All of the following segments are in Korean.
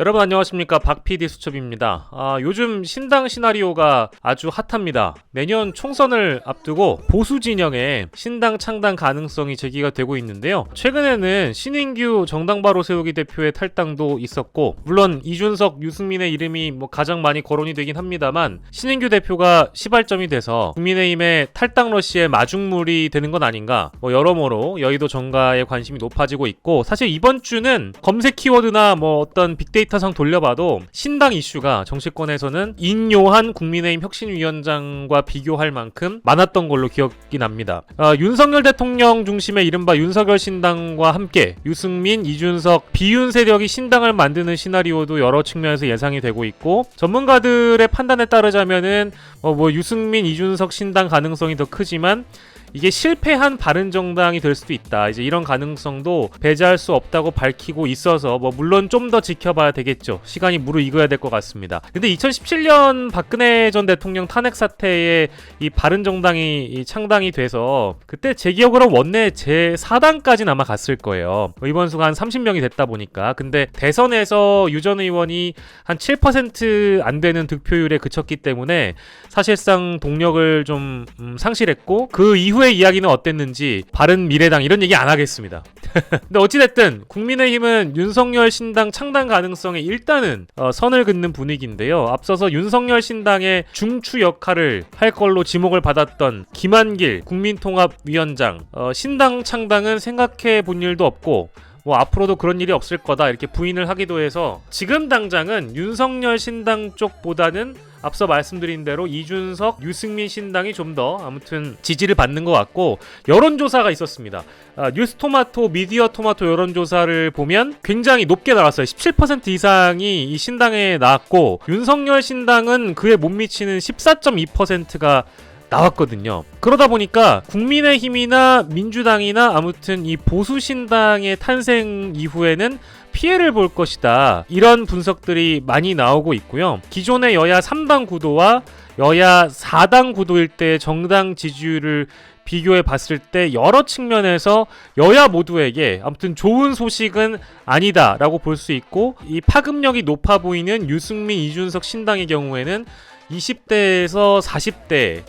여러분 안녕하십니까 박PD 수첩입니다. 아, 요즘 신당 시나리오가 아주 핫합니다. 내년 총선을 앞두고 보수 진영의 신당 창당 가능성이 제기가 되고 있는데요. 최근에는 신인규 정당 바로 세우기 대표의 탈당도 있었고 물론 이준석, 유승민의 이름이 뭐 가장 많이 거론이 되긴 합니다만 신인규 대표가 시발점이 돼서 국민의힘의 탈당 러시의 마중물이 되는 건 아닌가 뭐 여러모로 여의도 정가에 관심이 높아지고 있고 사실 이번 주는 검색 키워드나 뭐 어떤 빅데이터 데이터상 돌려봐도 신당 이슈가 정치권에서는 인요한 국민의힘 혁신위원장과 비교할 만큼 많았던 걸로 기억이 납니다. 어, 윤석열 대통령 중심의 이른바 윤석열 신당과 함께 유승민, 이준석, 비윤 세력이 신당을 만드는 시나리오도 여러 측면에서 예상이 되고 있고 전문가들의 판단에 따르자면은 어, 뭐 유승민, 이준석 신당 가능성이 더 크지만 이게 실패한 바른정당이 될 수도 있다. 이제 이런 가능성도 배제할 수 없다고 밝히고 있어서 뭐 물론 좀 더 지켜봐야 되겠죠. 시간이 무르익어야 될 것 같습니다. 근데 2017년 박근혜 전 대통령 탄핵 사태에 이 바른정당이 이 창당이 돼서 그때 제 기억으로 원내 제 4당까지는 아마 갔을 거예요. 뭐 의원수가 한 30명이 됐다 보니까 근데 대선에서 유 전 의원이 한 7%안 되는 득표율에 그쳤기 때문에 사실상 동력을 좀 음, 상실했고 그 이후 의 이야기는 어땠는지 바른 미래당 이런 얘기 안 하겠습니다. 근데 어찌됐든 국민의힘은 윤석열 신당 창당 가능성에 일단은 어, 선을 긋는 분위기인데요. 앞서서 윤석열 신당의 중추 역할을 할 걸로 지목을 받았던 김한길 국민통합위원장 어, 신당 창당은 생각해 본 일도 없고 뭐 앞으로도 그런 일이 없을 거다 이렇게 부인을 하기도 해서 지금 당장은 윤석열 신당 쪽보다는 앞서 말씀드린 대로 이준석, 유승민 신당이 좀 더 아무튼 지지를 받는 것 같고 여론조사가 있었습니다. 아, 뉴스토마토, 미디어 토마토 여론조사를 보면 굉장히 높게 나왔어요. 17% 이상이 이 신당에 나왔고 윤석열 신당은 그에 못 미치는 14.2%가 나왔거든요. 그러다 보니까 국민의힘이나 민주당이나 아무튼 이 보수신당의 탄생 이후에는 피해를 볼 것이다. 이런 분석들이 많이 나오고 있고요. 기존의 여야 3당 구도와 여야 4당 구도일 때 정당 지지율을 비교해 봤을 때 여러 측면에서 여야 모두에게 아무튼 좋은 소식은 아니다라고 볼 수 있고 이 파급력이 높아 보이는 유승민 이준석 신당의 경우에는 20대에서 40대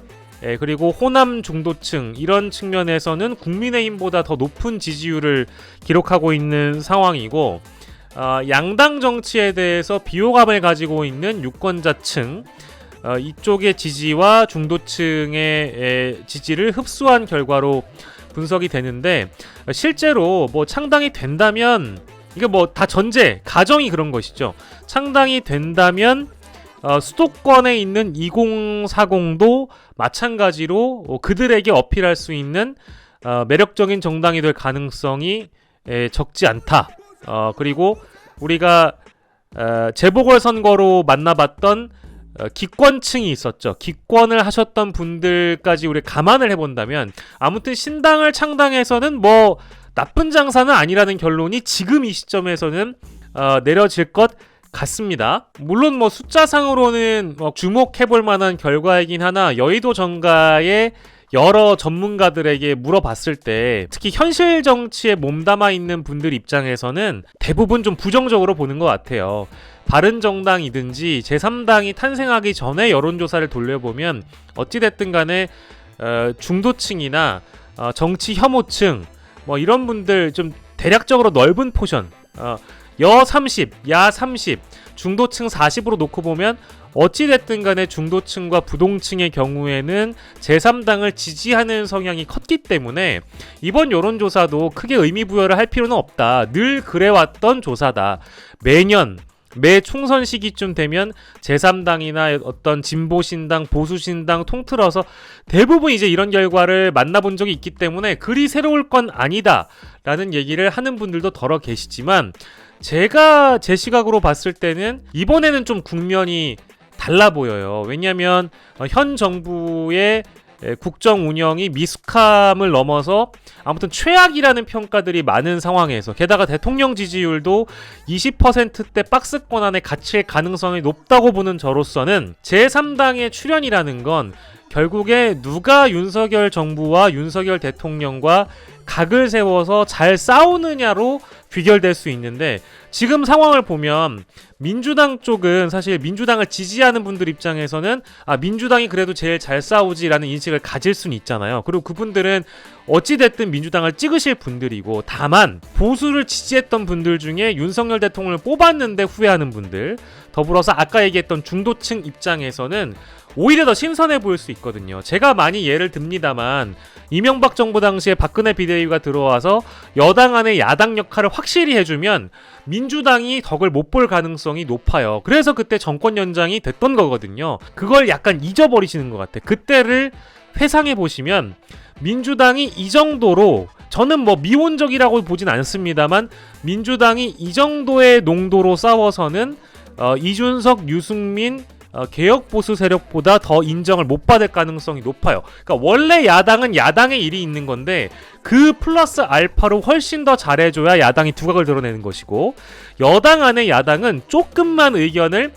예, 그리고 호남 중도층 이런 측면에서는 국민의힘보다 더 높은 지지율을 기록하고 있는 상황이고 어, 양당 정치에 대해서 비호감을 가지고 있는 유권자층 어, 이쪽의 지지와 중도층의 에, 지지를 흡수한 결과로 분석이 되는데 어, 실제로 뭐 창당이 된다면 이게 뭐 다 전제 가정이 그런 것이죠. 창당이 된다면 어, 수도권에 있는 2040도 마찬가지로 어, 그들에게 어필할 수 있는 어, 매력적인 정당이 될 가능성이 에, 적지 않다. 어, 그리고 우리가 어, 재보궐 선거로 만나봤던 어, 기권층이 있었죠. 기권을 하셨던 분들까지 우리 감안을 해본다면 아무튼 신당을 창당해서는 뭐 나쁜 장사는 아니라는 결론이 지금 이 시점에서는 어, 내려질 것 같습니다. 물론 뭐 숫자상으로는 뭐 주목해볼 만한 결과이긴 하나 여의도 정가의 여러 전문가들에게 물어봤을 때 특히 현실 정치에 몸담아 있는 분들 입장에서는 대부분 좀 부정적으로 보는 것 같아요. 바른 정당이든지 제3당이 탄생하기 전에 여론조사를 돌려보면 어찌됐든 간에 어, 중도층이나 어, 정치 혐오층 뭐 이런 분들 좀 대략적으로 넓은 포션 어, 여 30, 야 30, 중도층 40으로 놓고 보면 어찌됐든 간에 중도층과 부동층의 경우에는 제3당을 지지하는 성향이 컸기 때문에 이번 여론조사도 크게 의미 부여를 할 필요는 없다. 늘 그래왔던 조사다. 매년 매 총선 시기쯤 되면 제3당이나 어떤 진보신당, 보수신당 통틀어서 대부분 이제 이런 결과를 만나본 적이 있기 때문에 그리 새로울 건 아니다. 라는 얘기를 하는 분들도 덜어 계시지만 제가 제 시각으로 봤을 때는 이번에는 좀 국면이 달라 보여요. 왜냐하면 어, 현 정부의 국정 운영이 미숙함을 넘어서 아무튼 최악이라는 평가들이 많은 상황에서 게다가 대통령 지지율도 20%대 박스권 안에 갇힐 가능성이 높다고 보는 저로서는 제3당의 출연이라는 건 결국에 누가 윤석열 정부와 윤석열 대통령과 각을 세워서 잘 싸우느냐로 귀결될 수 있는데 지금 상황을 보면 민주당 쪽은 사실 민주당을 지지하는 분들 입장에서는 아 민주당이 그래도 제일 잘 싸우지라는 인식을 가질 수는 있잖아요. 그리고 그분들은 어찌 됐든 민주당을 찍으실 분들이고 다만 보수를 지지했던 분들 중에 윤석열 대통령을 뽑았는데 후회하는 분들 더불어서 아까 얘기했던 중도층 입장에서는 오히려 더 신선해 보일 수 있거든요. 제가 많이 예를 듭니다만 이명박 정부 당시에 박근혜 비대위가 들어와서 여당 안에 야당 역할을 확실히 해주면 민주당이 덕을 못 볼 가능성이 높아요. 그래서 그때 정권 연장이 됐던 거거든요. 그걸 약간 잊어버리시는 것 같아. 그때를 회상해 보시면 민주당이 이 정도로 저는 뭐 미온적이라고 보진 않습니다만 민주당이 이 정도의 농도로 싸워서는 어, 이준석, 유승민 어, 개혁 보수 세력보다 더 인정을 못 받을 가능성이 높아요. 그러니까 원래 야당은 야당의 일이 있는 건데 그 플러스 알파로 훨씬 더 잘해줘야 야당이 두각을 드러내는 것이고 여당 안의 야당은 조금만 의견을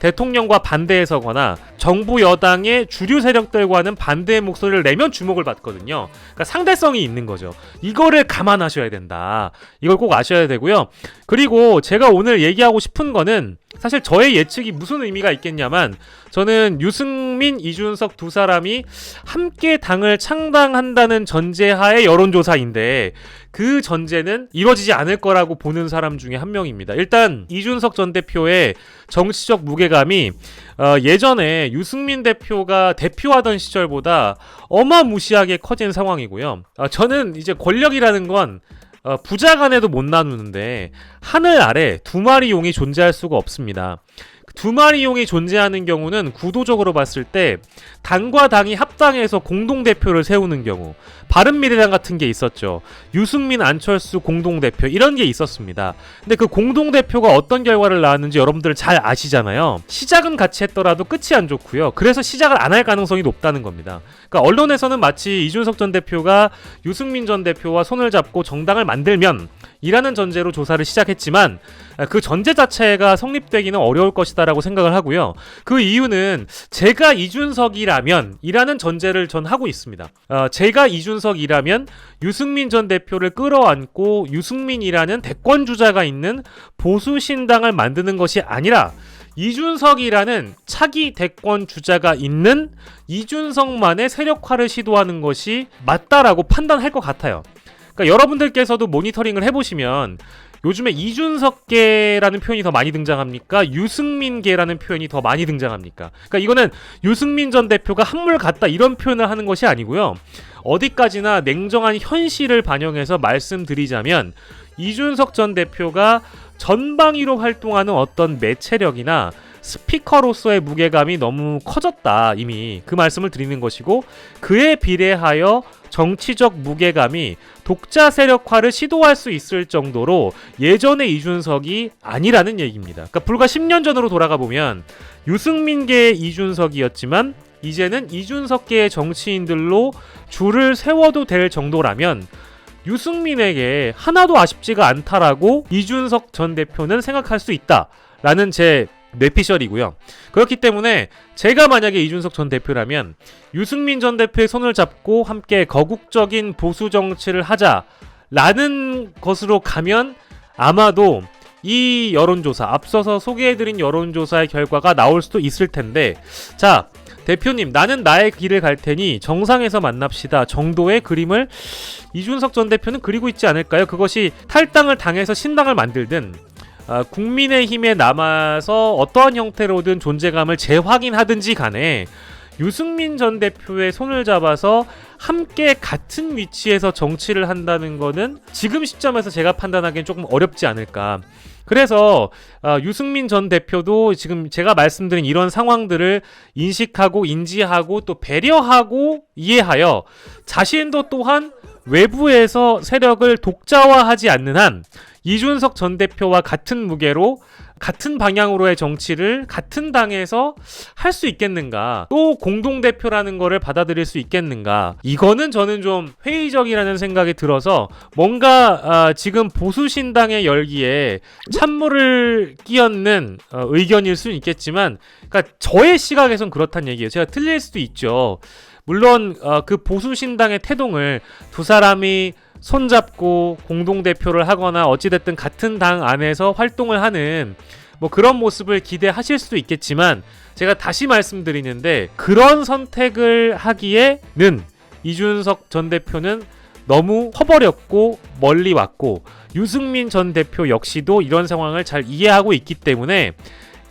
대통령과 반대해서거나 정부 여당의 주류 세력들과는 반대의 목소리를 내면 주목을 받거든요. 그러니까 상대성이 있는 거죠. 이거를 감안하셔야 된다. 이걸 꼭 아셔야 되고요. 그리고 제가 오늘 얘기하고 싶은 거는 사실 저의 예측이 무슨 의미가 있겠냐면 저는 유승민, 이준석 두 사람이 함께 당을 창당한다는 전제하에 여론조사인데 그 전제는 이루어지지 않을 거라고 보는 사람 중에 한 명입니다. 일단 이준석 전 대표의 정치적 무게감이 어, 예전에 유승민 대표가 대표하던 시절보다 어마무시하게 커진 상황이고요. 어, 저는 이제 권력이라는 건 어, 부자 간에도 못 나누는데 하늘 아래 두 마리 용이 존재할 수가 없습니다. 두 마리 용이 존재하는 경우는 구도적으로 봤을 때 당과 당이 합당해서 공동 대표를 세우는 경우 바른미래당 같은 게 있었죠. 유승민 안철수 공동 대표 이런 게 있었습니다. 근데 그 공동 대표가 어떤 결과를 낳았는지 여러분들 잘 아시잖아요. 시작은 같이 했더라도 끝이 안 좋고요. 그래서 시작을 안 할 가능성이 높다는 겁니다. 그러니까 언론에서는 마치 이준석 전 대표가 유승민 전 대표와 손을 잡고 정당을 만들면 이라는 전제로 조사를 시작했지만 그 전제 자체가 성립되기는 어려울 것이다라고 생각을 하고요. 그 이유는 제가 이준석이라면 이라는 전제를 전 하고 있습니다. 어, 제가 이준석이라면 유승민 전 대표를 끌어안고 유승민이라는 대권 주자가 있는 보수 신당을 만드는 것이 아니라 이준석이라는 차기 대권 주자가 있는 이준석만의 세력화를 시도하는 것이 맞다라고 판단할 것 같아요. 그러니까 여러분들께서도 모니터링을 해보시면 요즘에 이준석계라는 표현이 더 많이 등장합니까? 유승민계라는 표현이 더 많이 등장합니까? 그러니까 이거는 유승민 전 대표가 한물 같다 이런 표현을 하는 것이 아니고요. 어디까지나 냉정한 현실을 반영해서 말씀드리자면 이준석 전 대표가 전방위로 활동하는 어떤 매체력이나 스피커로서의 무게감이 너무 커졌다 이미 그 말씀을 드리는 것이고 그에 비례하여 정치적 무게감이 독자 세력화를 시도할 수 있을 정도로 예전의 이준석이 아니라는 얘기입니다. 그러니까 불과 10년 전으로 돌아가 보면 유승민계의 이준석이었지만 이제는 이준석계의 정치인들로 줄을 세워도 될 정도라면 유승민에게 하나도 아쉽지가 않다라고 이준석 전 대표는 생각할 수 있다 라는 제 뇌피셜이고요. 그렇기 때문에 제가 만약에 이준석 전 대표라면 유승민 전 대표의 손을 잡고 함께 거국적인 보수 정치를 하자라는 것으로 가면 아마도 이 여론조사 앞서서 소개해드린 여론조사의 결과가 나올 수도 있을 텐데 자 대표님 나는 나의 길을 갈 테니 정상에서 만납시다 정도의 그림을 이준석 전 대표는 그리고 있지 않을까요? 그것이 탈당을 당해서 신당을 만들든 아, 국민의힘에 남아서 어떠한 형태로든 존재감을 재확인하든지 간에 유승민 전 대표의 손을 잡아서 함께 같은 위치에서 정치를 한다는 거는 지금 시점에서 제가 판단하기엔 조금 어렵지 않을까. 그래서 어, 유승민 전 대표도 지금 제가 말씀드린 이런 상황들을 인식하고 인지하고 또 배려하고 이해하여 자신도 또한 외부에서 세력을 독자화하지 않는 한 이준석 전 대표와 같은 무게로 같은 방향으로의 정치를 같은 당에서 할 수 있겠는가 또 공동대표라는 거를 받아들일 수 있겠는가. 이거는 저는 좀 회의적이라는 생각이 들어서 뭔가 아, 지금 보수신당의 열기에 찬물을 끼얹는 어, 의견일 수는 있겠지만 그러니까 저의 시각에선 그렇단 얘기예요. 제가 틀릴 수도 있죠 물론 어, 그 보수 신당의 태동을 두 사람이 손잡고 공동 대표를 하거나 어찌됐든 같은 당 안에서 활동을 하는 뭐 그런 모습을 기대하실 수도 있겠지만 제가 다시 말씀드리는데 그런 선택을 하기에는 이준석 전 대표는 너무 커버렸고 멀리 왔고 유승민 전 대표 역시도 이런 상황을 잘 이해하고 있기 때문에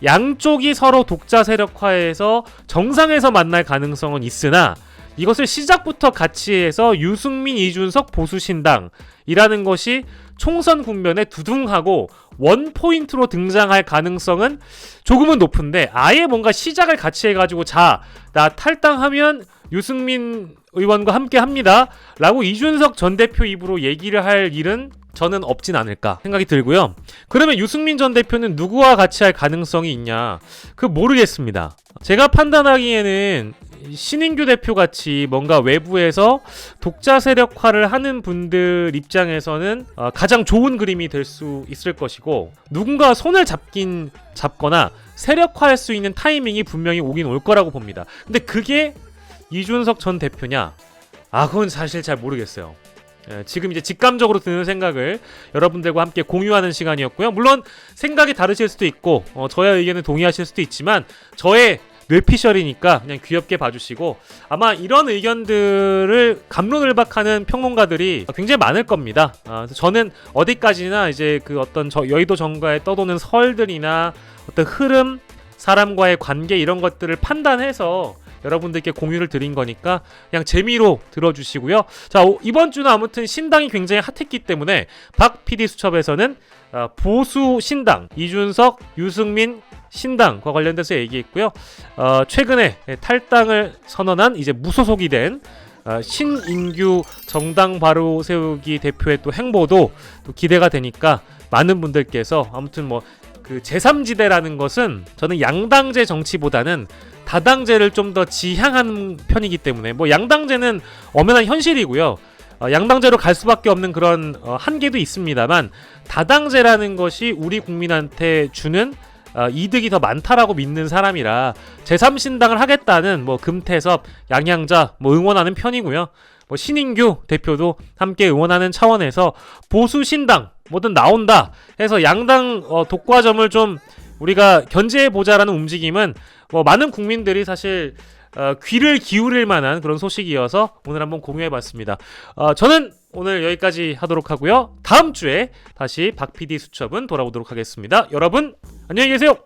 양쪽이 서로 독자 세력화해서 정상에서 만날 가능성은 있으나 이것을 시작부터 같이 해서 유승민 이준석 보수신당이라는 것이 총선 국면에 두둥하고 원 포인트로 등장할 가능성은 조금은 높은데 아예 뭔가 시작을 같이 해가지고 자 나 탈당하면 유승민 의원과 함께 합니다. 라고 이준석 전 대표 입으로 얘기를 할 일은 저는 없진 않을까 생각이 들고요. 그러면 유승민 전 대표는 누구와 같이 할 가능성이 있냐? 그 모르겠습니다. 제가 판단하기에는 신인규 대표 같이 뭔가 외부에서 독자 세력화를 하는 분들 입장에서는 어, 가장 좋은 그림이 될 수 있을 것이고 누군가 손을 잡긴 잡거나 세력화할 수 있는 타이밍이 분명히 오긴 올 거라고 봅니다. 근데 그게 이준석 전 대표냐? 아 그건 사실 잘 모르겠어요. 예, 지금 이제 직감적으로 드는 생각을 여러분들과 함께 공유하는 시간이었고요. 물론 생각이 다르실 수도 있고 어, 저의 의견에 동의하실 수도 있지만 저의 뇌피셜이니까 그냥 귀엽게 봐주시고 아마 이런 의견들을 감론을박하는 평론가들이 굉장히 많을 겁니다. 아, 저는 어디까지나 이제 그 어떤 저 여의도 정가에 떠도는 설들이나 어떤 흐름, 사람과의 관계 이런 것들을 판단해서 여러분들께 공유를 드린 거니까 그냥 재미로 들어주시고요. 자 오- 이번 주는 아무튼 신당이 굉장히 핫했기 때문에 박 PD 수첩에서는 어, 보수 신당 이준석, 유승민 신당과 관련돼서 얘기했고요. 어, 최근에 탈당을 선언한 이제 무소속이 된 어, 신인규 정당 바로 세우기 대표의 또 행보도 또 기대가 되니까 많은 분들께서 아무튼 뭐 그 제3지대라는 것은 저는 양당제 정치보다는 다당제를 좀 더 지향하는 편이기 때문에 뭐 양당제는 엄연한 현실이고요. 어, 양당제로 갈 수밖에 없는 그런 어, 한계도 있습니다만 다당제라는 것이 우리 국민한테 주는 어, 이득이 더 많다라고 믿는 사람이라 제3신당을 하겠다는 뭐 금태섭, 양양자 뭐 응원하는 편이고요. 뭐 신인규 대표도 함께 응원하는 차원에서 보수 신당 뭐든 나온다 해서 양당 어, 독과점을 좀 우리가 견제해 보자라는 움직임은 뭐 많은 국민들이 사실 어, 귀를 기울일 만한 그런 소식이어서 오늘 한번 공유해 봤습니다. 어, 저는 오늘 여기까지 하도록 하고요. 다음 주에 다시 박 PD 수첩은 돌아오도록 하겠습니다. 여러분 안녕히 계세요.